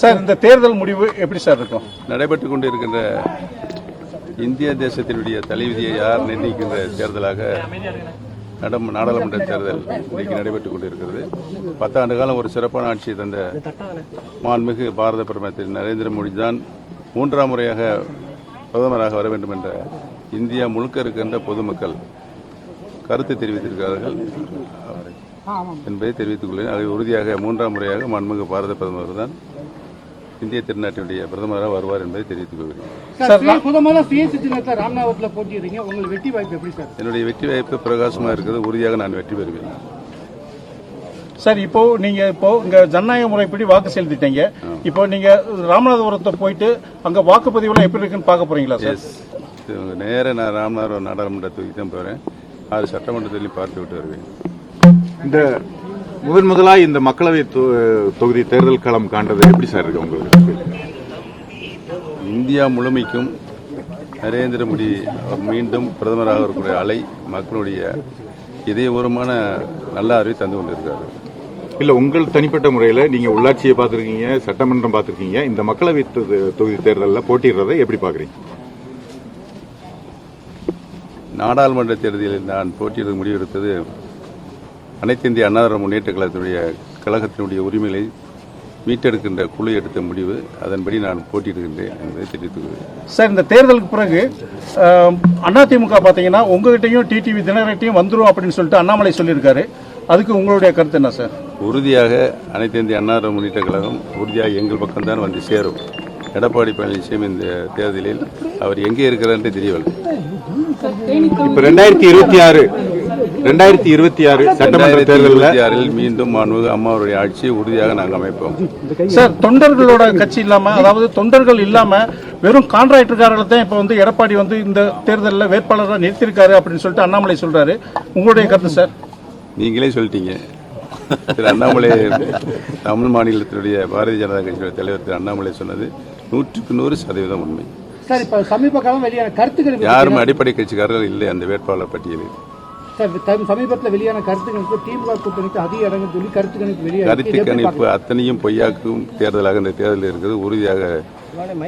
Sir இந்த தேர்தல் முடிவு எப்படி சார் இருக்கும்? நடைபெற்றுக் கொண்டிருக்கின்ற இந்திய தேசத்தினுடைய தலைவிதியை யார் நிர்ணயிக்கின்ற தேர்தலாக நடம் நாடாளுமன்ற தேர்தல் இன்றைக்கு நடைபெற்றுக் கொண்டிருக்கிறது. பத்தாண்டு காலம் ஒரு சிறப்பான ஆட்சியை தந்த மாண்புமிகு பாரத பிரதமர் திரு நரேந்திர மோடி தான் மூன்றாம் முறையாக பிரதமராக வர வேண்டும் என்ற இந்தியா முழுக்க இருக்கின்ற பொதுமக்கள் கருத்து தெரிவித்திருக்கிறார்கள். என்பதை தெரிவித்துக் கொள்கிறேன். அதை உறுதியாக மூன்றாம் முறையாக மாண்புமிகு பாரத பிரதமர் தான் இந்திய திருநாட்டினுடைய பிரதமராக வருவார் என்பதை தெரிவித்துக் கொள்கிறேன். புதமான சுயேட்சை சின்னத்தை ராமநாதத்தில் போட்டிடுறீங்க உங்களுக்கு வெற்றி வாய்ப்பு எப்படி சார்? என்னுடைய வெற்றி வாய்ப்பு பிரகாசமாக இருக்கிறது. உறுதியாக நான் வெற்றி பெறுவேன். சார் இப்போ நீங்க இப்போ இங்க ஜனநாயக முறைப்படி வாக்கு செலுத்திட்டீங்க. இப்போ நீங்க ராமநாதபுரத்தை போயிட்டு அங்க வாக்குப்பதிவுலாம் எப்படி இருக்குன்னு பார்க்க போறீங்களா சார்? நேர நான் ராமநாதபுரம் நாடாளுமன்ற தொகுதி தான் போகிறேன் ஆறு சட்டமன்றத்திலையும் பார்த்து விட்டு வருவேன். இந்த முதன் முதலாய் இந்த மக்களவை தொகுதி தேர்தல் களம் காண்றது எப்படி சார் இருக்கு உங்களுக்கு? இந்தியா முழுமைக்கும் நரேந்திர மோடி மீண்டும் பிரதமராக இருக்கக்கூடிய அலை மக்களுடைய இதயபூர்வமான நல்ல அறிவை தந்து கொண்டிருக்காரு. இல்ல உங்கள் தனிப்பட்ட முறையில நீங்க உள்ளாட்சியை பார்த்திருக்கீங்க சட்டமன்றம் பார்த்திருக்கீங்க இந்த மக்களவை தொகுதி தேர்தலில் போட்டியிடுறதை எப்படி பாக்குறீங்க நாடாளுமன்ற தேர்தலில் நான் போட்டியிட முடிவெடுத்தது அனைத்து இந்திய அண்ணா திராவிட முன்னேற்ற கழகத்தினுடைய கழகத்தினுடைய உரிமைகளை மீட்டெடுக்கின்ற குழு எடுத்த முடிவு. அதன்படி நான் போட்டியிடுகின்றேன் என்பதை தெரிவித்துக் கொள்கிறேன். சார் இந்த தேர்தலுக்கு பிறகு அதிமுக பாத்தீங்கன்னா உங்ககிட்டயும் டிடிவி தினகரட்டையும் வந்துரும் அப்படின்னு சொல்லிட்டு அண்ணாமலை சொல்லியிருக்காரு. அதுக்கு உங்களுடைய கருத்து என்ன சார்? உறுதியாக அனைத்து இந்திய திராவிட முன்னேற்ற கழகம் உறுதியாக எங்கள் பக்கம்தான் வந்து சேரும். எடப்பாடி பழனிசாமி இந்த தேர்தலில் அவர் எங்கே இருக்கிறார் என்று தெரியவில்லை இப்ப ரெண்டாயிரத்தி இருபத்தி ஆறு ரெண்டாயிரத்தி இருபத்தி ஆறு சட்டமன்ற தேர்தலில் மீண்டும் மாண்புமிகு அம்மாவுடைய ஆட்சியை உறுதியாக நாங்கள் அமைப்போம். சார் தொண்டர்களோட கட்சி இல்லாம அதாவது தொண்டர்கள் இல்லாம வெறும் கான்ட்ராக்டர்காரர்களை தான் இப்ப வந்து எடப்பாடி வந்து இந்த தேர்தலில் வேட்பாளராக நிறுத்திருக்காரு அப்படின்னு சொல்லிட்டு அண்ணாமலை சொல்றாரு. உங்களுடைய கருத்து சார்? நீங்களே சொல்லிட்டீங்க. திரு அண்ணாமலை தமிழ் மாநிலத்தினுடைய பாரதிய ஜனதா கட்சியுடைய தலைவர் திரு அண்ணாமலை சொன்னது நூற்றுக்கு நூறு சதவீதம் உண்மை. சார் இப்ப சமீப காலம் வெளியான கருத்துக்கள் யாரும் அடிப்படை கட்சிக்காரர்கள் இல்லை அந்த வேட்பாளர் பட்டியலில். சமீபத்தில் வெளியான கருத்துக்களுக்கு திமுக கூட்டணிக்கு அதிக இடங்கள் சொல்லி கருத்து கணிப்பு வெளியாக கருத்து கணிப்பு அத்தனையும் பொய்யாக்கும் தேர்தலாக இந்த தேர்தல் இருக்கிறது உறுதியாக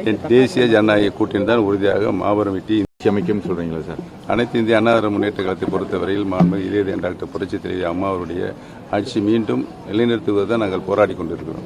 என் தேசிய ஜனநாயக கூட்டணி தான் உறுதியாக மாபெரும் வெற்றி. அமைக்கும் சொல்றீங்களா சார்? அனைத்து இந்திய அண்ணா திராவிட முன்னேற்ற கழகத்தை பொறுத்தவரையில் மாண்பு இதய டாக்டர் புரட்சித் தலைவி அம்மா அவருடைய ஆட்சி மீண்டும் நிலைநிறுத்துவது நாங்கள் போராடி கொண்டிருக்கிறோம்.